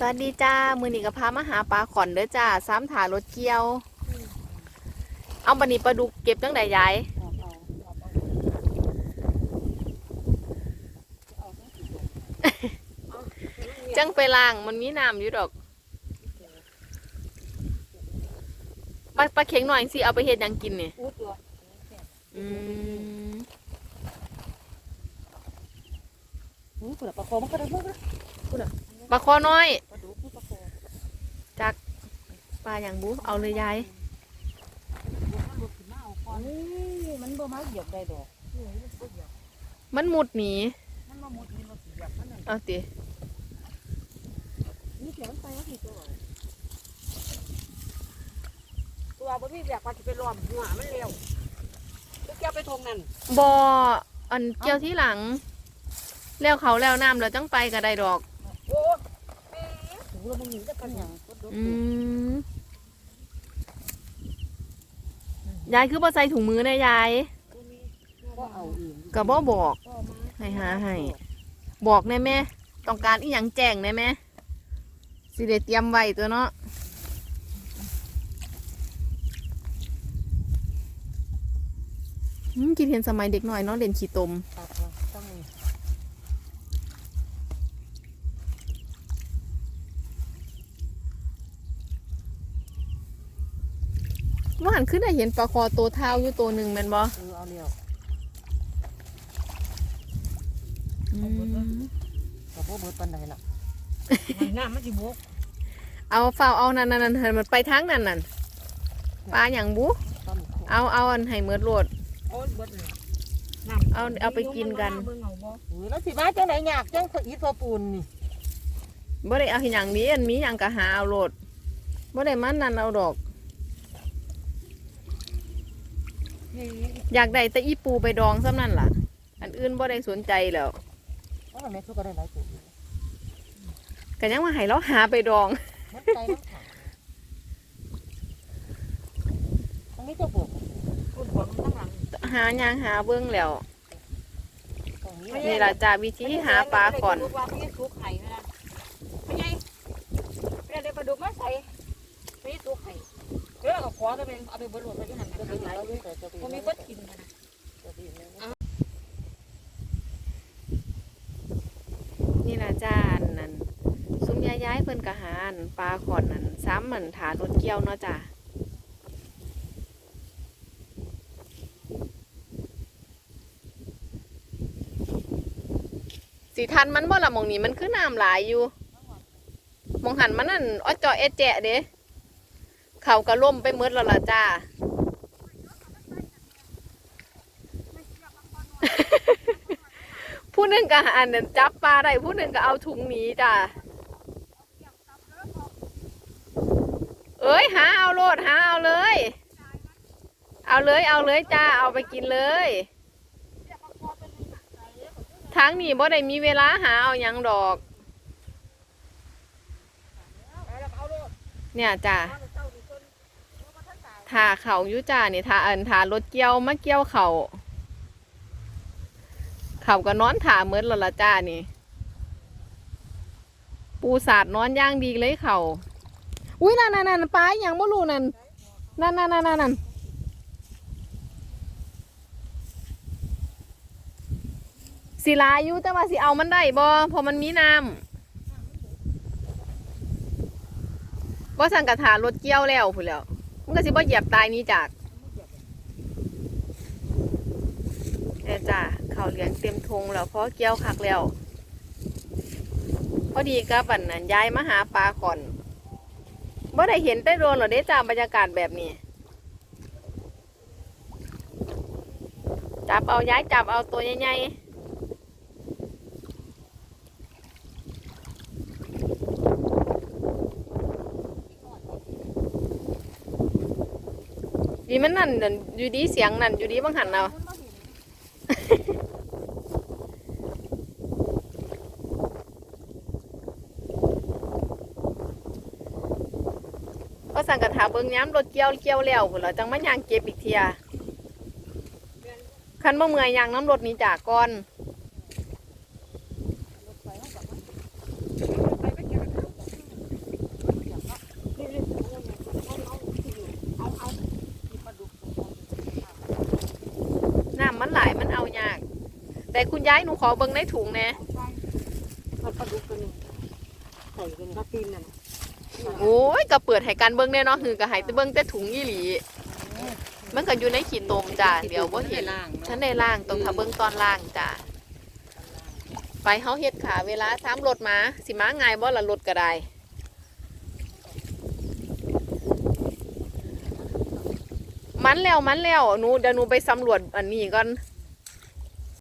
สวัสดีจ้า มือนี้ก็พามาหาปลาขอนเด้อจ้าซ้ำถารถเกี่ยว เอาบันนี้ปลาดุกเก็บตั้งแต่ยายจังไปล่างมันมีน้ำอยู่ดอกปลาปลาเข็งหน่อยสิเอาไปเฮ็ดหยังกินเนี่ยอูดตัวอืมหูเปิดปลาคอมันก็ได้พวกนะ ปลาคอน้อย ปลาดุกปลาคอปลาอย่างบุเอาเลยยายนี่มันบ่มาเหยียบได้ดอกมันมุดหนีมันมาหมดนี่มันเหยียบมันนั่นเอาตินี่เสียงไปว่ากี่ตัวตัวบ่มีแบบว่าสิไปล้อมหัวมันเร็วลูกแก้วไปทงนั่นบออันเกี่ยวที่หลังแล้วเขาแล้วน้ำแล้วจังไปก็ได้ดอก โอ้แม่ หูเรามันหนีจะกันหยังปลาดุกอืมยายคือบ่ใส่ถุงมือนะยายก็เอาเองก็บ่บอกให้หาให้บอกแน่แม่ต้องการอีหยังแจ้งแน่แม่สิได้เตรียมไว้ตัวเนาะอืมคิดเห็นสมัยเด็กหน่อยเนาะเล่นขี้ตมตัดต้อง ว่าหันขึ้นได้เห็นปลาคอตัวเท้าอยู่ตัวหนึ่งแมันบ่เออเอาเร็วอืมกับพวกเบิดปันใดล่ะน้ำมันสิบกเอาเฝ้าเอานั่นนั่นนั่นให้มันไปทางนั่นนั่นปลาอย่างบุต้นเอาเอาอันให้เมือดโลด โอ้ยเบิดเลยเอาเอาไปกินกันเออแล้วสิมาจังไหนยากจังอีทพอปูนนี่บ่ได้เอาให้หยังนี้อันมีหยังก็หาเอาโลดบ่ได้มันนั่นเอาดอก อยากได้แต่อีปูไปดองซ้ำนั่นล่ะ อันอื่นบ่ได้สนใจแล้วเพราะว่าแม่ทุกก็ได้หลายตัวก็ยังว่าให้เราหาไปดอง มันใจมันขาดมันไม่ตัวปวดคุณปวดมันตั้งหลังหายางหาเบิ่งแล้ว ตรงนี้นี่ล่ะจ้าวิธีหาปลาก่อน ว่าพี่ทุกไข่นะไม่ไงเรียกได้ปลาดุกมาใส่พี่ทุกไข่ เดี๋ยวเราก็ขอตัวเองเอาไปบรรลุไปที่นั่นก็หลายมันมีคนกินนะนี่ละจ้านนั่นซุ้มยายย้ายเพิ่นก็หานปลาขอนนั่นซ้ำเหมันถานรถเกี่ยวเนาะจ้าสีทันมันบ่ละมองนี้มันคือน้ำหลายอยู่มองหันมันนั่นอ้อจอเอแจะเด้ เขาก็ล่มไปหมืดแล้วล่ะจ้า ผู้หนึ่งก็อันนั้นจับปลาได้ผู้หนึ่งก็เอาถุงหนีจ้าเอ้ยหาเอาโลดหาเอาเลย เอาเลยเอาเลยจ้าเอาไปกินเลยทางนี้บ่ได้มีเวลาหาเอาหยังดอก เนี่ยจ้า ทาเขายู่จ้านี่ทาอันทารถเกี่ยวมาเกี่ยวเขาเขาก็นอนถาเมิดแล้วละจ้านี่ ปูสาดนอนย่างดีเลยเขาอุ้ยนั่นนั่นนั่นปลาอย่างบ่รู้นั่นนั่นนั่นนั่นนั่นสิลายอยู่แต่ว่าสิเอามันได้บ่เพราะมันมีน้ำบ่สั่งกระถารถเกี่ยวแล้วพู้นแล้ว มันก็สิบ่เหยียบตายนี้จากเนี่จ้าเขาเหลี้ยงเต็มทงแล้วเพราะเกี่ยวคักแล้ว พอดีกับอันนั้นย้ายมาหาปลาก่อนบ่ได้เห็นแต่โดนหรอเด้จ้าบรรยากาศแบบนี้ จับเอาย้ายจับเอาตัวใหญ่ๆ ดีมันนั่นเดินอยู่ดีเสียงนั่นอยู่ดีบังหันเอาก็สั่งกระถาเบิ้งย้ำรถเกี้ยวเกี้ยวแล้วพุ่นละจังมันยางเก็บอีกเทียคันบ่เมื่อยยางน้ำรถนี้จากก่อน แต่คุณยายหนูขอเบิ่งในถุงแหน่มันปลาดุกตัวนี้ใส่เป็นกระตีนน่ะโอ้ยก็เปิดให้กันเบิ่งแน่เนาะหือก็ให้แต่เบิ่งแต่ถุงอีหลี มันก็อยู่ในขีดตมจ้าเดี๋ยวบ่เห็นล่างฉันในล่างตรงทาเบิ่งตอนล่างจ้าไปเฮาเฮ็ดขาเวลาซ้ำรถมาสิมาง่ายบ่ละรถก็ได้ มันแล้วมันแล้วหนูเดี๋ยวหนูไปสำรวจอันนี้ก่อน